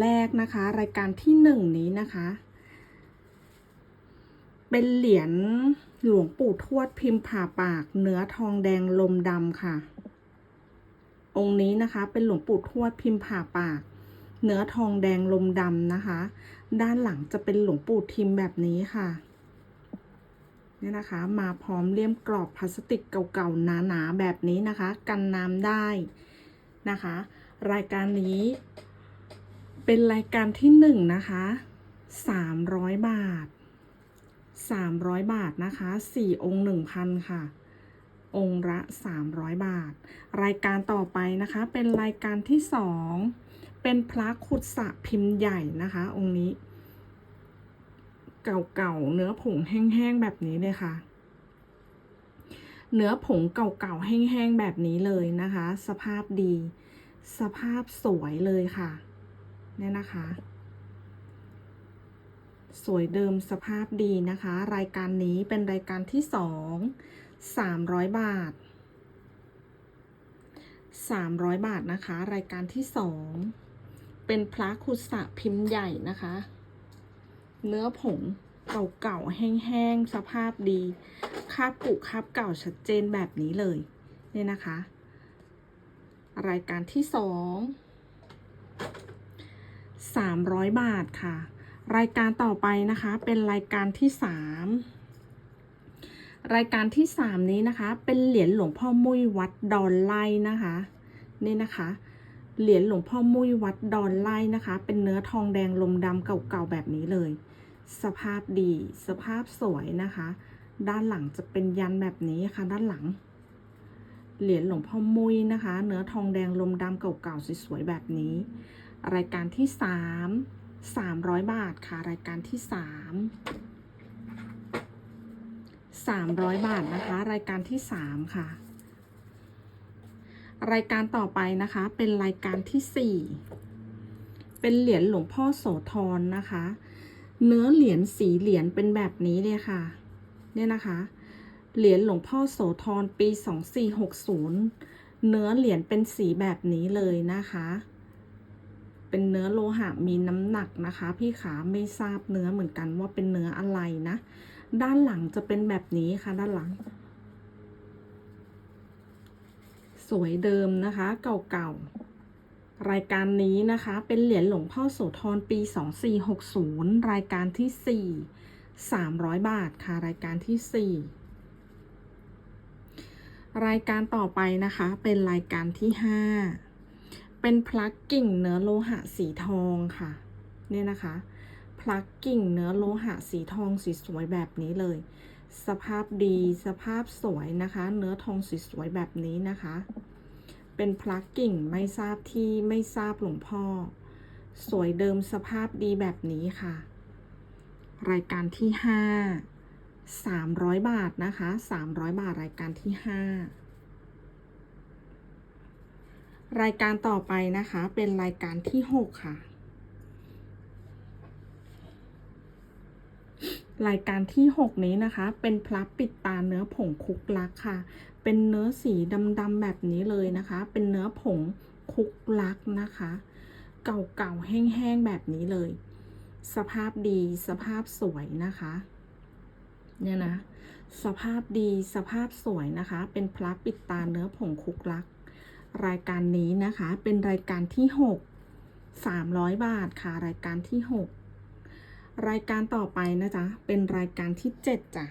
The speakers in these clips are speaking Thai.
แรกนะคะ รายการที่หนึ่งนี้นะคะ เป็นเหรียญหลวงปู่ทวดพิมพ์ผ่าปากเนื้อทองแดงลมดำค่ะ องค์นี้นะคะ เป็นหลวงปู่ทวดพิมพ์ผ่าปาก เนื้อทองแดงลมดำนะคะ ด้านหลังจะเป็นหลวงปู่ทิมแบบนี้ค่ะเนี่ยนะคะ มาพร้อมเลี่ยมกรอบพลาสติกเก่าๆหนาๆแบบนี้นะคะ กันน้ำได้นะคะ รายการนี้ เป็นรายการที่หนึ่งนะคะสามร้อยบาทสามร้อยบาทนะคะสี่องค์หนึ่งพันค่ะ องค์ละสามร้อยบาท รายการต่อไปนะคะ เป็นรายการที่สองเป็นพระขุดสระพิมพ์ใหญ่นะคะ องค์นี้ เก่าๆเนื้อผงแห้งๆแบบนี้เลยค่ะเนื้อผงเก่าๆแห้งๆแบบนี้เลยนะคะ สภาพดี สภาพสวยเลยค่ะ เนี่ยนะคะ สวยเดิมสภาพดีนะคะ รายการนี้เป็นรายการที่สองสามร้อยบาทสามร้อยบาทนะคะ รายการที่สองเป็นพระคุสะพิมพ์ใหญ่นะคะ เนื้อผงเก่าๆแห้งๆสภาพดีคาบกุคาบเก่าชัดเจนแบบนี้เลย เนี่ยนะคะ รายการที่สอง สามร้อยบาทค่ะ รายการต่อไปนะคะ เป็นรายการที่สามรายการที่สามนี้นะคะ เป็นเหรียญหลวงพ่อมุ้ยวัดดอนไล่นะคะ นี่นะคะ เหรียญหลวงพ่อมุ้ยวัดดอนไล่นะคะ เป็นเนื้อทองแดงลมดำเก่าๆแบบนี้เลย สภาพดี สภาพสวยนะคะ ด้านหลังจะเป็นยันแบบนี้ค่ะด้านหลังเหรียญหลวงพ่อมุ้ยนะคะ เนื้อทองแดงลมดำเก่าๆสวยๆแบบนี้ รายการที่สามสามร้อยบาทค่ะ รายการที่สามสามร้อยบาทนะคะ รายการที่สามค่ะ รายการต่อไปนะคะเป็นรายการที่สี่เป็นเหรียญหลวงพ่อโสธรนะคะ เนื้อเหรียญสีเหรียญเป็นแบบนี้เลยค่ะ เนี่ยนะคะ เหรียญหลวงพ่อโสธรปี 2460 เนื้อเหรียญเป็นสีแบบนี้เลยนะคะ เป็นเนื้อโลหะมีน้ำหนักนะคะ พี่ขาไม่ทราบเนื้อเหมือนกันว่าเป็นเนื้ออะไรนะ ด้านหลังจะเป็นแบบนี้ค่ะด้านหลัง สวยเดิมนะคะเก่าๆ รายการนี้นะคะเป็นเหรียญหลวงพ่อโสธรปี 2460 รายการที่ 4 300 บาทค่ะรายการที่ 4รายการต่อไปนะคะเป็นรายการที่ 5 เป็นพลักกิ่งเนื้อโลหะสีทองค่ะ เนี่ยนะคะพลักกิ่งเนื้อโลหะสีทองสีสวยแบบนี้เลย สภาพดีสภาพสวยนะคะ เนื้อทองสีสวยแบบนี้นะคะ เป็นพลักกิ่งไม่ทราบที่ไม่ทราบหลวงพ่อ สวยเดิมสภาพดีแบบนี้ค่ะ รายการที่ห้าสามร้อยบาทนะคะสามร้อยบาทรายการที่ห้า รายการต่อไปนะคะ เป็นรายการที่หกค่ะ รายการที่ 6 นี้นะคะ เป็นพลับปิดตาเนื้อผงคุกลักค่ะ เป็นเนื้อสีดำๆแบบนี้เลยนะคะ เป็นเนื้อผงคุกลักนะคะ เก่าๆแห้งๆแบบนี้เลย สภาพดีสภาพสวยนะคะ เนี่ยนะ สภาพดีสภาพสวยนะคะ เป็นพลับปิดตาเนื้อผงคุกลัก รายการนี้นะคะ เป็นรายการที่ 6 300 บาทค่ะ รายการที่ 6 รายการต่อไปนะจ๊ะ เป็นรายการที่เจ็ดจ้ะ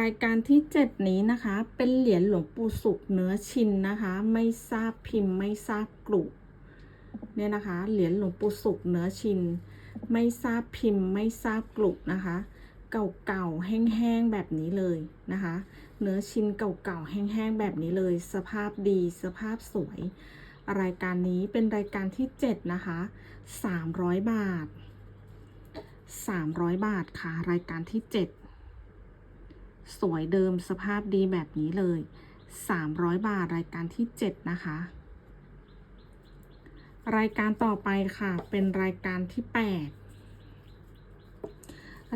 รายการที่เจ็ดนี้นะคะ เป็นเหรียญหลวงปู่สุขเนื้อชินนะคะ ไม่ทราบพิมพ์ ไม่ทราบกลุ่เนี่ยนะคะ เหรียญหลวงปู่สุขเนื้อชิน ไม่ทราบพิมพ์ ไม่ทราบกลุ่นะคะ เก่าๆ แห้งๆ แบบนี้เลยนะคะ เนื้อชิ้นเก่าๆ แห้งๆ แบบนี้เลย สภาพดี สภาพสวย รายการนี้เป็นรายการที่เจ็ดนะคะ 300 บาท 300 บาทค่ะ รายการที่ 7 สวยเดิมสภาพดีแบบนี้เลย 300 บาทรายการที่ 7 นะคะ รายการต่อไปค่ะ เป็นรายการที่ 8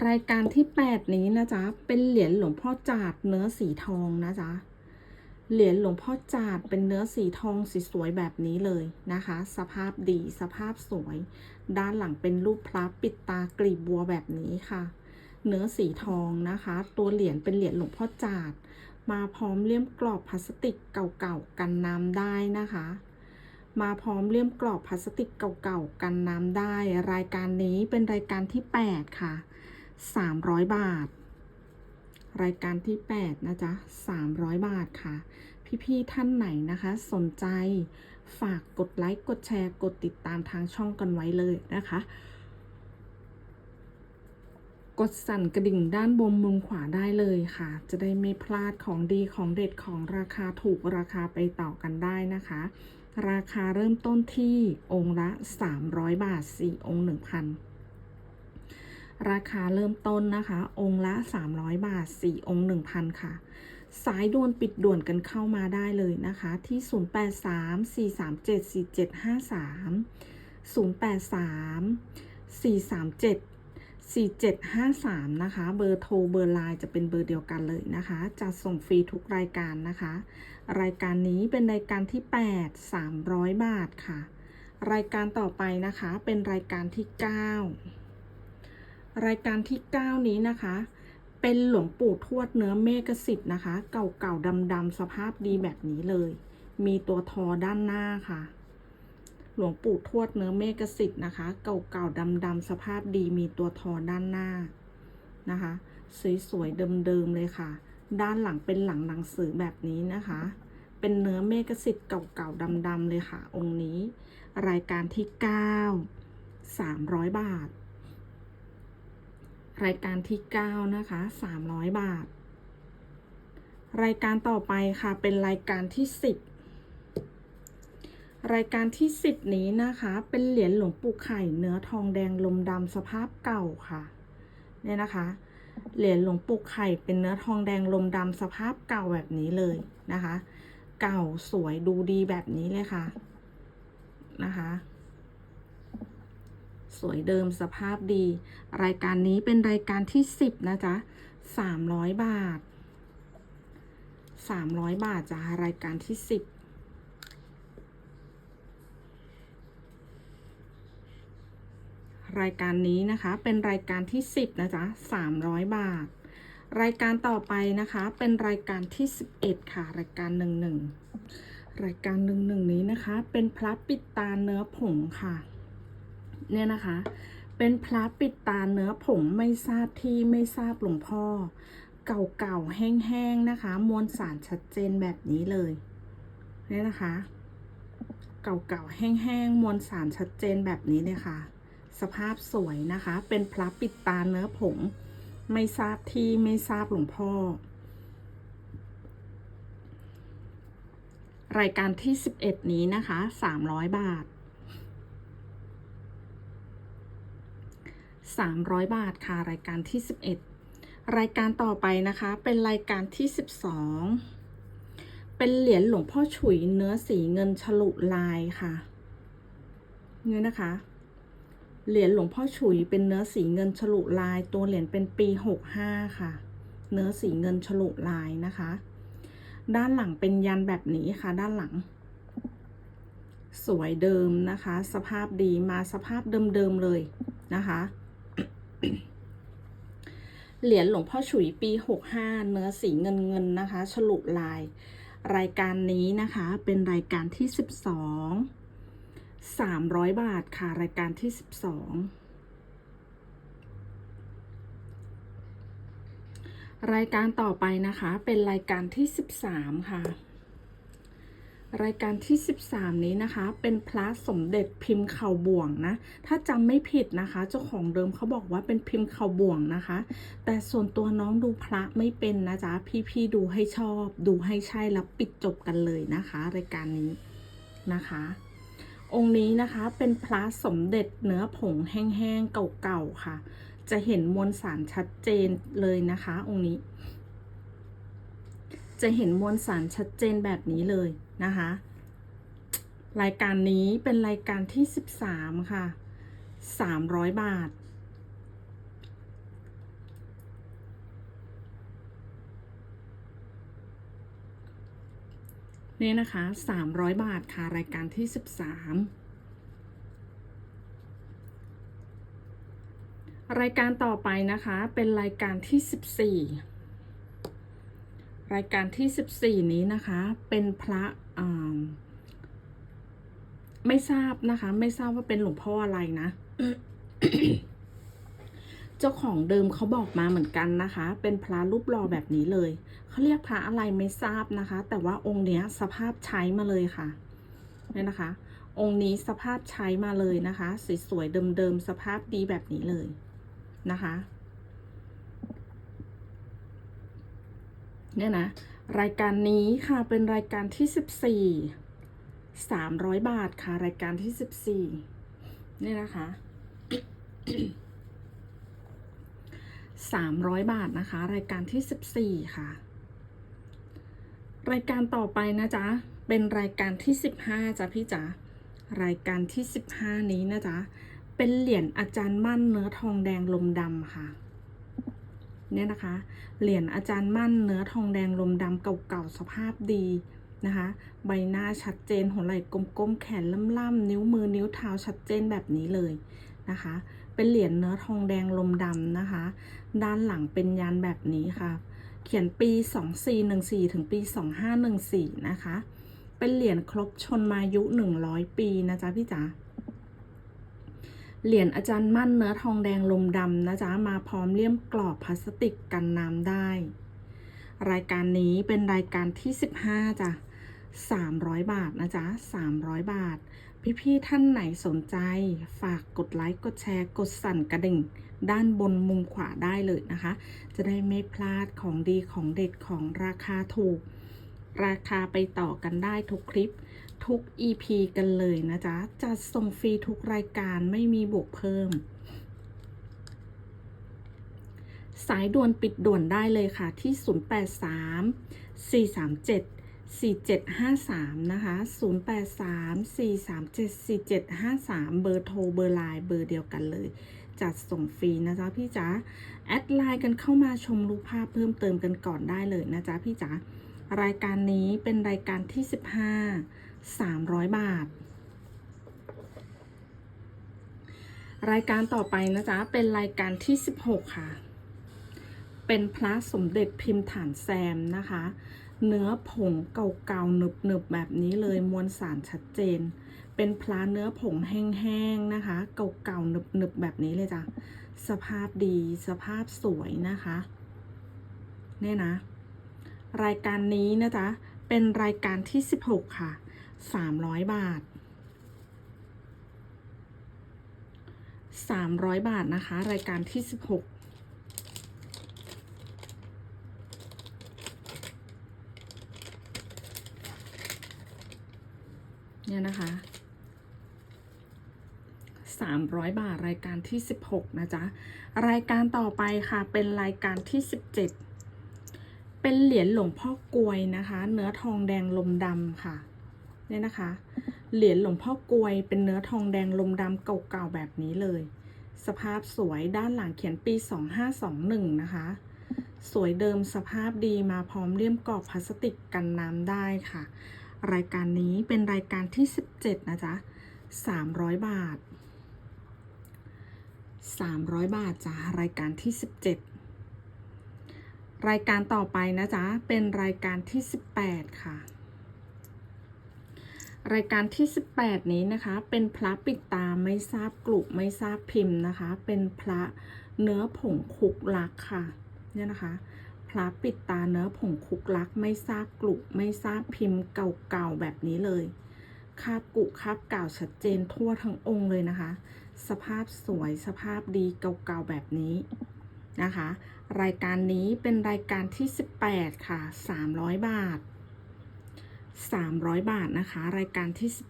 รายการที่ 8 นี้นะจ๊ะ เป็นเหรียญหลวงพ่อจาดเนื้อสีทองนะจ๊ะ เหรียญหลวงพ่อจาดเป็นเนื้อสีทองสีสวยแบบนี้เลยนะคะ สภาพดีสภาพสวย ด้านหลังเป็นรูปพระปิดตากลีบบัวแบบนี้ค่ะ เนื้อสีทองนะคะ ตัวเหรียญเป็นเหรียญหลวงพ่อจาด มาพร้อมเลี่ยมกรอบพลาสติกเก่าๆกันน้ำได้นะคะมาพร้อมเลี่ยมกรอบพลาสติกเก่าๆกันน้ำได้ รายการนี้เป็นรายการที่ 8 ค่ะ 300 บาท รายการที่ 8 นะจ๊ะ 300 บาทค่ะ พี่ ๆ ท่านไหนนะคะ สนใจฝากกดไลค์ กดแชร์ กดติดตามทางช่องกันไว้เลยนะคะ กดสั่นกระดิ่งด้านบนมุมขวาได้เลยค่ะ จะได้ไม่พลาดของดีของเด็ดของราคาถูกราคาไปต่อกันได้นะคะราคาเริ่มต้นที่องค์ละ 300 บาท 4 องค์ 1,000 ราคาเริ่มต้นนะคะ องค์ละ 300 บาท 4 องค์ 1,000 ค่ะ สายด่วนปิดด่วนกันเข้ามาได้เลยนะคะ ที่ 083 437 4533 083 437 4753 นะคะ เบอร์โทร เบอร์ไลน์จะเป็นเบอร์เดียวกันเลยนะคะ จะส่งฟรีทุกรายการนะคะ รายการนี้เป็นรายการที่ 8 300 บาทค่ะ รายการต่อไปนะคะ เป็นรายการที่ 9 รายการที่ 9 นี้นะคะ เป็นหลวงปู่ทวดเนื้อเมฆสิทธิ์นะคะ เก่าๆดำๆสภาพดีแบบนี้เลย มีตัวทอด้านหน้าค่ะ หลวงปู่ทวดเนื้อเมฆสิทธิ์นะคะ เก่าๆดำๆสภาพดีมีตัวทอด้านหน้านะคะ สวยๆเดิมๆเลยค่ะ ด้านหลังเป็นหลังหนังสือแบบนี้นะคะ เป็นเนื้อเมฆสิทธิ์เก่าๆดำๆเลยค่ะ องค์นี้ รายการที่ 9 300 บาท รายการที่ 9 นะคะ 300 บาท รายการต่อไปค่ะเป็นรายการที่ 10 รายการที่ 10 นี้นะคะ เป็นเหรียญหลวงปู่ไข่เนื้อทองแดงลมดำสภาพเก่าค่ะเนี่ยนะคะ เหรียญหลวงปู่ไข่เป็นเนื้อทองแดงลมดำสภาพเก่าแบบนี้เลยนะคะ เก่าสวยดูดีแบบนี้เลยค่ะนะคะ สวยเดิมสภาพดี รายการนี้เป็นรายการที่ 10 นะจ๊ะ 300 บาท 300 บาทจ้ะรายการที่ 10รายการนี้นะคะเป็นรายการที่ 10 นะจ๊ะ 300 บาท รายการต่อไปนะคะเป็นรายการที่ 11 ค่ะ รายการ 11 รายการ 11 นี้นะคะ เป็นพระปิดตาเนื้อผงค่ะ เนี่ยนะคะ เป็นพระปิดตาเนื้อผงไม่ทราบที่ไม่ทราบหลวงพ่อ เก่าๆแห้งๆนะคะ มวลสารชัดเจนแบบนี้เลยเนี่ยนะคะ เก่าๆแห้งๆมวลสารชัดเจนแบบนี้เลยค่ะ สภาพสวยนะคะ เป็นพระปิดตาเนื้อผง ไม่ทราบที่ไม่ทราบหลวงพ่อรายการที่ 11 นี้นะคะ 300 บาท 300 บาทค่ะรายการที่ 11 รายการต่อไปนะคะเป็นรายการที่ 12 เป็นเหรียญหลวงพ่อฉุยเนื้อสีเงินฉลุลายค่ะเนี่ยนะคะ เหรียญหลวงพ่อฉุยเป็นเนื้อสีเงินฉลุลาย ตัวเหรียญเป็นปี 65 ค่ะ เนื้อสีเงินฉลุลายนะคะ ด้านหลังเป็นยันแบบนี้ค่ะ ด้านหลัง สวยเดิมนะคะ สภาพดีมาสภาพเดิมๆเลยนะคะ เหรียญหลวงพ่อฉุยปี 65 เนื้อสีเงินเงินๆนะคะ ฉลุลาย รายการนี้นะคะ เป็นรายการที่ 12 300 บาทค่ะ รายการที่ 12 รายการต่อไปนะคะ เป็นรายการที่ 13 ค่ะ รายการที่ 13 นี้นะคะ เป็นพระสมเด็จพิมพ์เข่าบ่วงนะ ถ้าจำไม่ผิดนะคะ เจ้าของเดิมเขาบอกว่าเป็นพิมพ์เข่าบ่วงนะคะ แต่ส่วนตัวน้องดูพระไม่เป็นนะจ๊ะ พี่ๆดูให้ชอบ ดูให้ใช่แล้วปิดจบกันเลยนะคะ รายการนี้นะคะ องค์นี้นะคะเป็นพระสมเด็จเนื้อผงแห้งๆเก่าๆค่ะ จะเห็นมวลสารชัดเจนเลยนะคะ องค์นี้ จะเห็นมวลสารชัดเจนแบบนี้เลยนะคะ รายการนี้เป็นรายการที่ 13 ค่ะ 300 บาท นี่นะคะ 300 บาทค่ะ รายการที่ 13รายการต่อไปนะคะเป็นรายการที่ 14 รายการที่ 14 นี้นะคะ เป็นพระไม่ทราบนะคะ ไม่ทราบว่าเป็นหลวงพ่ออะไรนะ เจ้าของเดิมเขาบอกมาเหมือนกันนะคะ เป็นพระรูปหล่อแบบนี้เลย เขาเรียกพระอะไรไม่ทราบนะคะ แต่ว่าองค์เนี้ยสภาพใช้มาเลยค่ะเนี่ยนะคะ องค์นี้สภาพใช้มาเลยนะคะสวยๆเดิมๆสภาพดีแบบนี้เลยนะคะ เนี่ยนะ รายการนี้ค่ะเป็นรายการที่ 14 300 บาทค่ะ รายการที่ 14เนี่ยนะคะ300 บาทนะคะ รายการที่ 14 ค่ะ รายการต่อไปนะจ๊ะ เป็นรายการที่ 15จ้ะพี่จ๋ารายการที่ 15 นี้นะจ๊ะ เป็นเหรียญอาจารย์มั่นเนื้อทองแดงลมดำค่ะ เนี่ยนะคะ เหรียญอาจารย์มั่นเนื้อทองแดงลมดำเก่าๆสภาพดีนะคะ ใบหน้าชัดเจนหัวไหล่กลมๆแขนล่ำๆนิ้วมือนิ้วเท้าชัดเจนแบบนี้เลยนะคะ เป็นเหรียญเนื้อทองแดงลมดำนะคะ ด้านหลังเป็นยันแบบนี้ค่ะ เขียนปี 2414 ถึงปี 2514 นะคะ เป็นเหรียญครบชนมายุ 100 ปีนะจ๊ะพี่จ๋า เหรียญอาจารย์มั่นเนื้อทองแดงลมดำนะจ๊ะ มาพร้อมเลี่ยมกรอบพลาสติกกันน้ำได้ รายการนี้เป็นรายการที่ 15จ้ะ300 บาทนะจ๊ะ 300 บาท พี่ๆท่านไหนสนใจ ฝากกดไลค์ กดแชร์ กดสั่นกระดิ่ง ด้านบนมุมขวาได้เลยนะคะ จะได้ไม่พลาดของดีของเด็ดของราคาถูก ราคาไปต่อกันได้ทุกคลิป ทุก EP กันเลยนะจ๊ะ จัดส่งฟรีทุกรายการไม่มีบวกเพิ่ม สายด่วนปิดด่วนได้เลยค่ะที่ 083 437 4753 นะคะ 083 437 4753 เบอร์โทร เบอร์ไลน์เบอร์เดียวกันเลย จัดส่งฟรีนะจ๊ะพี่จ๋า แอดไลน์กันเข้ามาชมรูปภาพเพิ่มเติมกันก่อนได้เลยนะจ๊ะพี่จ๋ารายการนี้เป็นรายการที่ 15 300 บาท รายการต่อไปนะจ๊ะ เป็นรายการที่ 16 ค่ะ เป็นพระสมเด็จพิมพ์ฐานแซมนะคะ เนื้อผงเก่าๆหนึบๆแบบนี้เลยมวลสารชัดเจน เป็นพระเนื้อผงแห้งๆนะคะ เก่าๆหนึบๆแบบนี้เลยจ้ะ สภาพดีสภาพสวยนะคะเนี่ยนะ รายการนี้นะจ๊ะ เป็นรายการที่ 16 ค่ะ 300บาท300บาทนะคะ รายการที่16เนี่ยนะคะ300 บาทรายการที่ 16 นะจ๊ะ รายการต่อไปค่ะเป็นรายการที่ 17 เป็นเหรียญหลวงพ่อกลวยนะคะ เนื้อทองแดงลมดำค่ะ เนี่ยนะคะ เหรียญหลวงพ่อกลวยเป็นเนื้อทองแดงลมดำเก่าๆแบบนี้เลย สภาพสวยด้านหลังเขียนปี 2521 นะคะ สวยเดิมสภาพดีมาพร้อมเลี่ยมกรอบพลาสติกกันน้ำได้ค่ะ รายการนี้เป็นรายการที่ 17 นะจ๊ะ 300 บาท 300 บาทจ้ะรายการที่ 17รายการต่อไปนะจ๊ะ เป็นรายการที่ 18 ค่ะ รายการที่ 18 นี้นะคะ เป็นพระปิดตาไม่ทราบกลุ่มไม่ทราบพิมพ์นะคะ เป็นพระเนื้อผงคุกลักค่ะ เนี่ยนะคะ พระปิดตาเนื้อผงคุกลักไม่ทราบกลุ่มไม่ทราบพิมพ์เก่าๆแบบนี้เลยคาบกุคาบเก่าชัดเจนทั่วทั้งองค์เลยนะคะ สภาพสวยสภาพดีเก่าๆแบบนี้นะคะ รายการนี้เป็นรายการที่ 18 ค่ะ 300 บาท 300 บาทนะคะ รายการที่ 18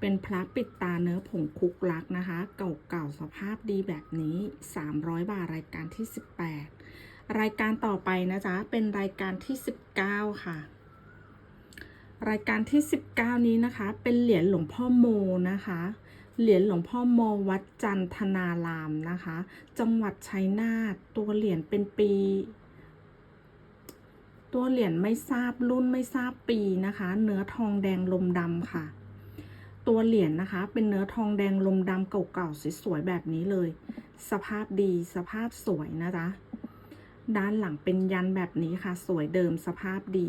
เป็นพระปิดตาเนื้อผงคุกลักนะคะ เก่าๆสภาพดีแบบนี้ 300 บาทรายการที่ 18 รายการต่อไปนะจ๊ะเป็นรายการที่ 19 ค่ะ รายการที่ 19 นี้นะคะ เป็นเหรียญหลวงพ่อโมนะคะ เหรียญหลวงพ่อโมวัดจันทนารามนะคะ จังหวัดชัยนาทตัวเหรียญเป็นปี ตัวเหรียญไม่ทราบรุ่นไม่ทราบปีนะคะ เนื้อทองแดงลมดำค่ะ ตัวเหรียญนะคะ เป็นเนื้อทองแดงลมดำเก่าๆสวยๆแบบนี้เลย สภาพดีสภาพสวยนะจ๊ะด้านหลังเป็นยันแบบนี้ค่ะ สวยเดิมสภาพดี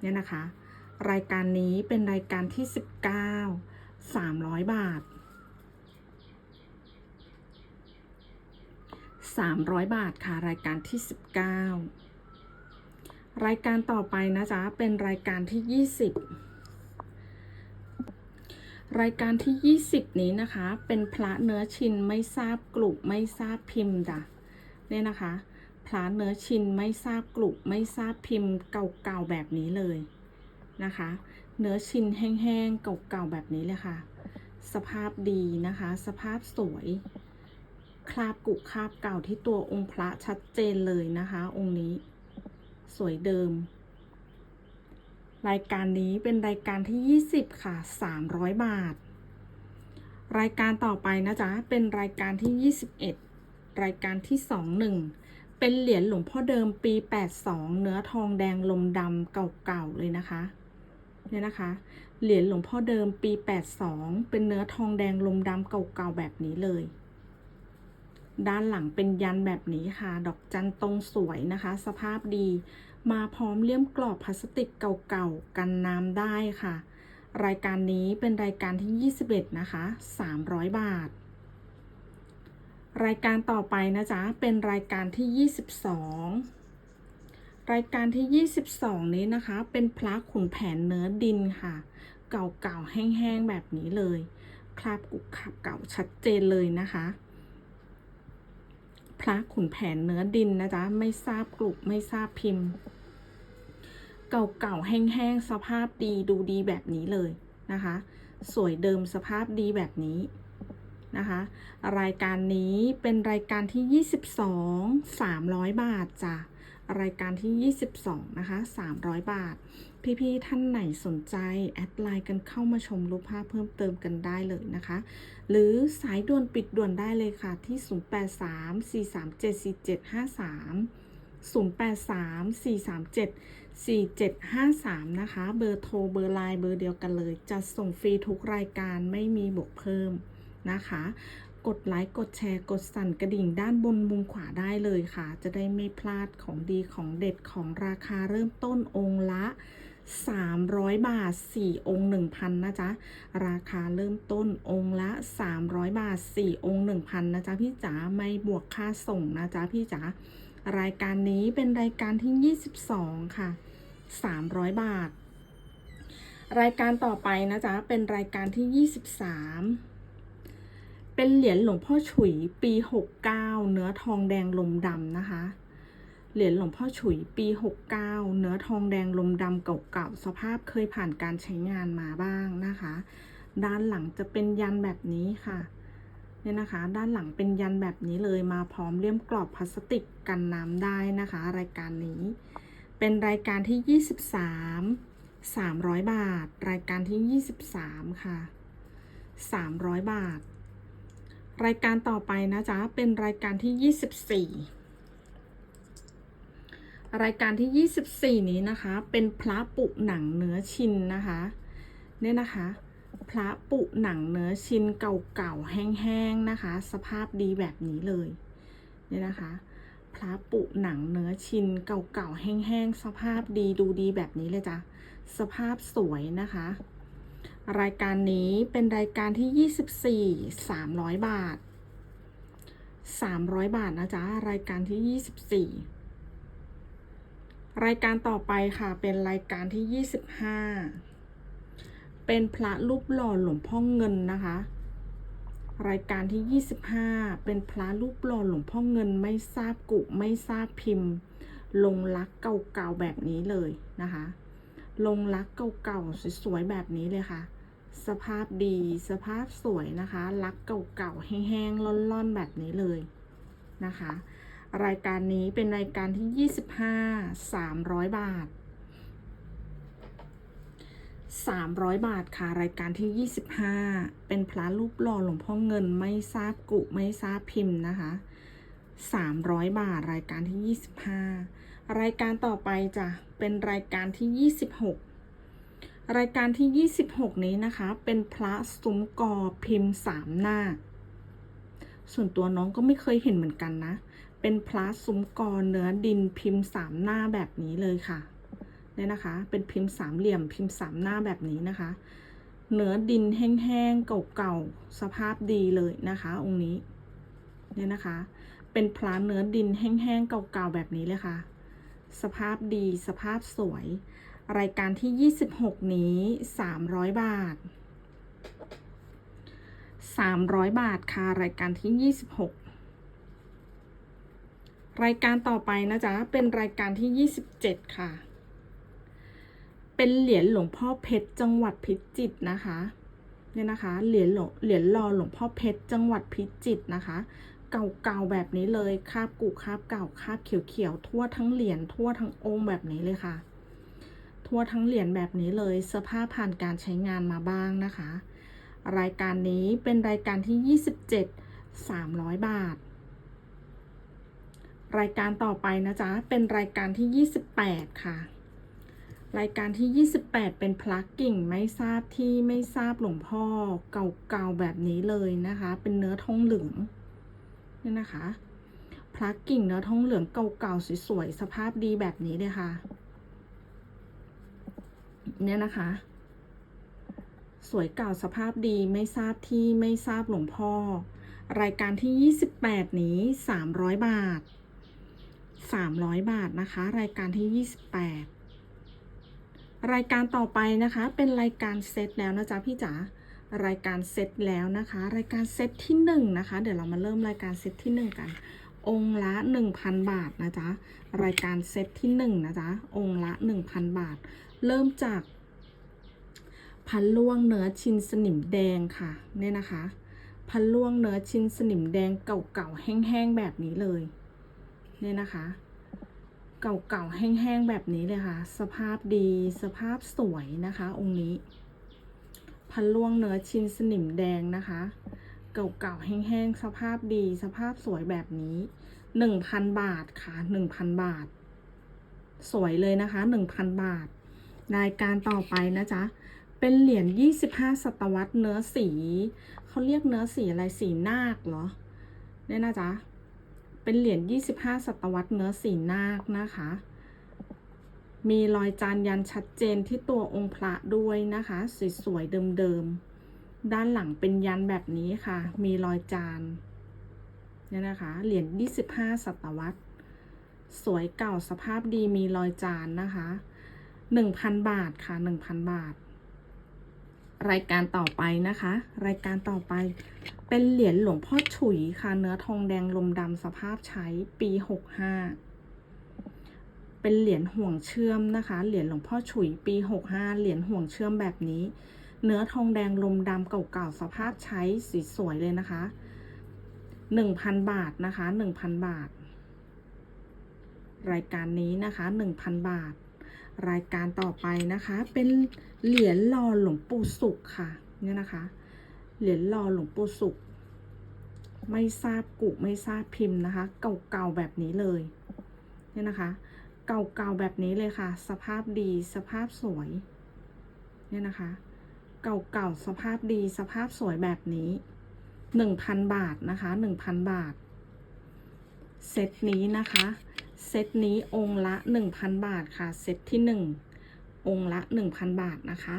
เนี่ยนะคะ รายการนี้เป็นรายการที่ 19 300 บาท 300 บาทค่ะ รายการที่ 19 รายการต่อไปนะจ๊ะ เป็นรายการที่ 20 รายการที่ 20 นี้นะคะ เป็นพระเนื้อชินไม่ทราบกลุ่มไม่ทราบพิมพ์จ้ะเนี่ยนะคะ พระเนื้อชินไม่ทราบกลุ่มไม่ทราบพิมพ์เก่าๆแบบนี้เลยนะคะ เนื้อชินแห้งๆเก่าๆแบบนี้เลยค่ะ สภาพดีนะคะ สภาพสวยคราบกุคราบเก่าที่ตัวองค์พระชัดเจนเลยนะคะ องค์นี้ สวยเดิม รายการนี้เป็นรายการที่ 20 ค่ะ 300 บาท รายการต่อไปนะจ๊ะ เป็นรายการที่ 21 รายการที่ 21 เป็นเหรียญหลวงพ่อเดิมปี 82 เนื้อทองแดงลมดำเก่าๆ เลยนะคะเนี่ยนะคะ เหรียญหลวงพ่อเดิมปี 82 เป็นเนื้อทองแดงลมดำเก่าๆ แบบนี้เลย ด้านหลังเป็นยันแบบนี้ค่ะ ดอกจันตรงสวยนะคะ สภาพดี มาพร้อมเลี่ยมกรอบพลาสติกเก่าๆ กันน้ำได้ค่ะ รายการนี้เป็นรายการที่ 21 นะคะ 300 บาท รายการต่อไปนะจ๊ะ เป็นรายการที่ 22 รายการที่ 22 นี้นะคะ เป็นพระขุนแผนเนื้อดินค่ะ เก่าๆ แห้งๆ แบบนี้เลย คราบกุกขับเก่าชัดเจนเลยนะคะ พระขุนแผนเนื้อดินนะจ๊ะไม่ทราบกลุ่มไม่ทราบพิมพ์ เก่าๆแห้งๆสภาพดีดูดีแบบนี้เลยนะคะ สวยเดิมสภาพดีแบบนี้นะคะรายการนี้เป็นรายการที่ 22 300 บาทจ้ะรายการที่ 22 นะคะ 300 บาท พี่ๆท่านไหนสนใจ แอดไลน์กันเข้ามาชมรูปภาพเพิ่มเติมกันได้เลยนะคะ หรือสายด่วนปิดด่วนได้เลยค่ะที่ 0834375453 นะคะ เบอร์โทร เบอร์ไลน์ เบอร์เดียวกันเลย จะส่งฟรีทุกรายการไม่มีบวกเพิ่มนะคะ กดไลค์ กดแชร์ กดสั่นกระดิ่งด้านบนมุมขวาได้เลยค่ะ จะได้ไม่พลาดของดีของเด็ดของราคาเริ่มต้นองค์ละ 300 บาท 4 องค์ 1,000 นะจ๊ะ ราคาเริ่มต้นองค์ละ 300 บาท 4 องค์ 1,000 นะจ๊ะ พี่จ๋าไม่บวกค่าส่งนะจ๊ะ พี่จ๋ารายการนี้เป็นรายการที่ 22 ค่ะ 300 บาท รายการต่อไปนะจ๊ะ เป็นรายการที่ 23เป็นเหรียญหลวงพ่อฉุยปี 69 เนื้อทองแดงลมดำนะคะ เหรียญหลวงพ่อฉุยปี 69 เนื้อทองแดงลมดำเก่าๆ สภาพเคยผ่านการใช้งานมาบ้างนะคะ ด้านหลังจะเป็นยันแบบนี้ค่ะ เนี่ยนะคะ ด้านหลังเป็นยันแบบนี้เลยมาพร้อมเลี่ยมกรอบพลาสติกกันน้ำได้นะคะ รายการนี้ เป็นรายการที่ 23 300 บาท รายการที่ 23 ค่ะ 300 บาท รายการต่อไปนะจ๊ะ เป็นรายการที่ 24 รายการที่ 24 นี้นะคะ เป็นพระปุหนังเนื้อชินนะคะ เนี่ยนะคะ พระปุหนังเนื้อชินเก่าๆ แห้งๆ นะคะ สภาพดีแบบนี้เลย เนี่ยนะคะ พระปุหนังเนื้อชินเก่าๆ แห้งๆ สภาพดีดูดีแบบนี้เลยจ้ะ สภาพสวยนะคะ รายการนี้เป็นรายการที่ 24 300 บาท 300 บาทนะจ๊ะ รายการที่ 24 รายการต่อไปค่ะเป็นรายการที่ 25 เป็นพระรูปหล่อหลวงพ่อเงินนะคะ รายการที่ 25 เป็นพระรูปหล่อหลวงพ่อเงินไม่ทราบกุไม่ทราบพิมพ์ ลงรักเก่าๆแบบนี้เลยนะคะ ลงรักเก่าๆสวยๆแบบนี้เลยค่ะ สภาพดีสภาพสวยนะคะ รักเก่าๆแห้งๆล่อนๆแบบนี้เลยนะคะ รายการนี้เป็นรายการที่ 25 300 บาท 300 บาทค่ะ รายการที่ 25 เป็นพระรูปหล่อหลวงพ่อเงินไม่ทราบกุไม่ทราบพิมพ์นะคะ 300 บาท รายการที่ 25 รายการต่อไปจะเป็นรายการที่ 26 รายการที่ 26 นี้นะคะ เป็นพระซุ้มกอพิมพ์สามหน้า ส่วนตัวน้องก็ไม่เคยเห็นเหมือนกันนะ เป็นพระซุ้มกอเนื้อดินพิมพ์สามหน้าแบบนี้เลยค่ะเนี่ยนะคะ เป็นพิมพ์สามเหลี่ยมพิมพ์สามหน้าแบบนี้นะคะ เนื้อดินแห้งๆเก่าๆสภาพดีเลยนะคะ องค์นี้เนี่ยนะคะ เป็นพระเนื้อดินแห้งๆเก่าๆแบบนี้เลยค่ะ สภาพดีสภาพสวย รายการที่ 26 นี้ 300 บาท 300 บาทค่ะ รายการที่ 26 รายการต่อไปนะจ๊ะ เป็นรายการที่ 27 ค่ะ เป็นเหรียญหลวงพ่อเพชรจังหวัดพิจิตรนะคะ เนี่ยนะคะ เหรียญหลวงเหรียญรอหลวงพ่อเพชรจังหวัดพิจิตรนะคะ เก่าๆแบบนี้เลยคาบกุคาบเก่าคาบเขียวๆทั่วทั้งเหรียญทั่วทั้งองค์แบบนี้เลยค่ะ ทั่วทั้งเหรียญแบบนี้เลยสื้อผ้าผ่านการใช้งานมาบ้างนะคะ รายการนี้เป็นรายการที่ 27 300 บาท รายการต่อไปนะจ๊ะ เป็นรายการที่ 28 ค่ะ รายการที่ 28 เป็นพลักกิ่งไม่ทราบที่ไม่ทราบหลวงพ่อเก่าๆแบบนี้เลยนะคะ เป็นเนื้อทองเหลืองเนี่ยนะคะพลักกิ่งเนื้อทองเหลืองเก่าๆสวยๆสภาพดีแบบนี้เลยค่ะ เนี่ยนะคะ สวยเก่าสภาพดีไม่ทราบที่ไม่ทราบหลวงพ่อ รายการที่ 28 นี้ 300 บาท 300 บาทนะคะ รายการที่ 28 รายการต่อไปนะคะ เป็นรายการเซตแล้วนะจ๊ะพี่จ๋ารายการเซตแล้วนะคะ รายการเซตที่1นนะคะ เดี๋ยวเรามาเริ่มรายการเซตที่ 1 กัน องค์ละ 1,000 บาทนะจ๊ะรายการเซตที่1นะจ๊ะองค์ละ 1,000 บาท เริ่มจาก พันล่วงเนื้อชินสนิมแดงค่ะเนี่ยนะคะพันล่วงเนื้อชินสนิมแดงเก่าๆแห้งๆแบบนี้เลย เนี่ยนะคะ เก่าๆแห้งๆแบบนี้เลยค่ะ สภาพดีสภาพสวยนะคะ องค์นี้พันล่วงเนื้อชินสนิมแดงนะคะ เก่าๆแห้งๆสภาพดี สภาพสวยแบบนี้หนึ่งพันบาทค่ะหนึ่งพันบาท สวยเลยนะคะหนึ่งพันบาท รายการต่อไปนะจ๊ะเป็นเหรียญ25ศตวรรษเนื้อสี เขาเรียกเนื้อสีอะไรสีนาคเหรอเนี่ยนะจ๊ะ เป็นเหรียญ25 ศตวรรษเนื้อสีนาคนะคะ มีรอยจานยันชัดเจนที่ตัวองค์พระด้วยนะคะ สวยๆเดิมๆ ด้านหลังเป็นยันแบบนี้ค่ะ มีรอยจานเนี่ยนะคะ เหรียญ25 ศตวรรษ สวยเก่าสภาพดีมีรอยจานนะคะ 1,000 บาทค่ะ 1,000 บาท รายการต่อไปนะคะ รายการต่อไปเป็นเหรียญหลวงพ่อฉุยค่ะ เนื้อทองแดงลมดำสภาพใช้ปี65เป็นเหรียญห่วงเชื่อมนะคะ เหรียญหลวงพ่อฉุยปี65เหรียญห่วงเชื่อมแบบนี้ เนื้อทองแดงลมดำเก่าๆสภาพใช้สีสวยเลยนะคะ1,000บาทนะคะ1,000บาท รายการนี้นะคะ1,000บาท รายการต่อไปนะคะ เป็นเหรียญรอหลวงปู่สุขค่ะเนี่ยนะคะ เหรียญรอหลวงปู่สุข ไม่ทราบกุไม่ทราบพิมพ์นะคะ เก่าๆแบบนี้เลยเนี่ยนะคะ เก่าๆแบบนี้เลยค่ะ สภาพดีสภาพสวยเนี่ยนะคะ เก่าๆสภาพดีสภาพสวยแบบนี้หนึ่งพันบาทนะคะหนึ่งพันบาท เซตนี้นะคะ เซตนี้องค์ละ 1,000 บาทค่ะ เซตที่ 1 องค์ละ 1,000 บาทนะคะ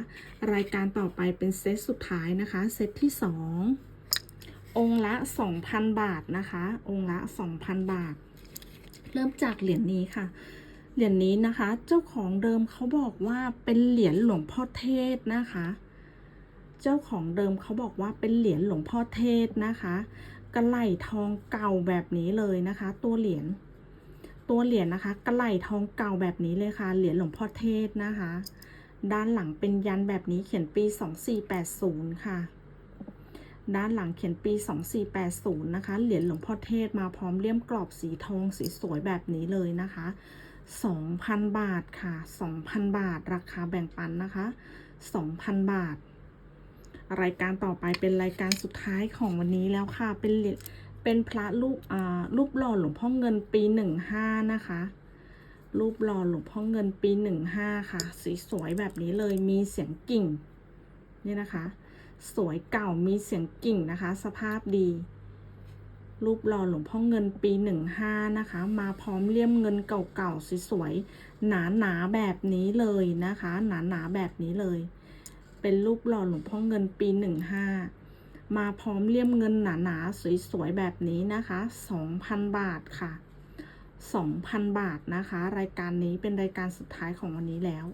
รายการต่อไปเป็นเซตสุดท้ายนะคะ เซตที่ 2 องค์ละ 2,000 บาทนะคะ องค์ละ 2,000 บาท เริ่มจากเหรียญนี้ค่ะ เหรียญนี้นะคะ เจ้าของเดิมเขาบอกว่าเป็นเหรียญหลวงพ่อเทศนะคะ เจ้าของเดิมเขาบอกว่าเป็นเหรียญหลวงพ่อเทศนะคะกระไหลทองเก่าแบบนี้เลยนะคะ ตัวเหรียญ ตัวเหรียญนะคะ กระไหล่ทองเก่าแบบนี้เลยค่ะ เหรียญหลวงพ่อเทศนะคะ ด้านหลังเป็นยันแบบนี้เขียนปี 2480 ค่ะ ด้านหลังเขียนปี 2480 นะคะ เหรียญหลวงพ่อเทศมาพร้อมเลี่ยมกรอบสีทองสีสวยแบบนี้เลยนะคะ 2,000 บาทค่ะ 2,000 บาท ราคาแบ่งปันนะคะ 2,000 บาทรายการต่อไปเป็นรายการสุดท้ายของวันนี้แล้วค่ะ เป็น เป็นพระรูปอ่ารูปหล่อหลวงพ่อเงินปีหนึ่งห้านะคะ รูปหล่อหลวงพ่อเงินปีหนึ่งห้าค่ะ สีสวยแบบนี้เลยมีเสียงกิ่งนี่นะคะ สวยเก่ามีเสียงกิ่งนะคะ สภาพดี รูปหล่อหลวงพ่อเงินปีหนึ่งห้านะคะ มาพร้อมเลี่ยมเงินเก่าๆสสวยๆหนาๆแบบนี้เลยนะคะ หนาๆแบบนี้เลย เป็นรูปหล่อหลวงพ่อเงินปีหนึ่งห้า มาพร้อมเลี่ยมเงินหนาๆ สวยๆ แบบนี้นะคะสองพันบาทค่ะสองพันบาทนะคะ รายการนี้เป็นรายการสุดท้ายของวันนี้แล้ว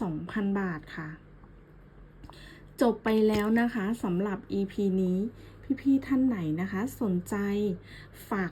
สองพันบาทค่ะ จบไปแล้วนะคะสำหรับ EP นี้ พี่ ๆ ท่านไหนนะคะ สนใจฝาก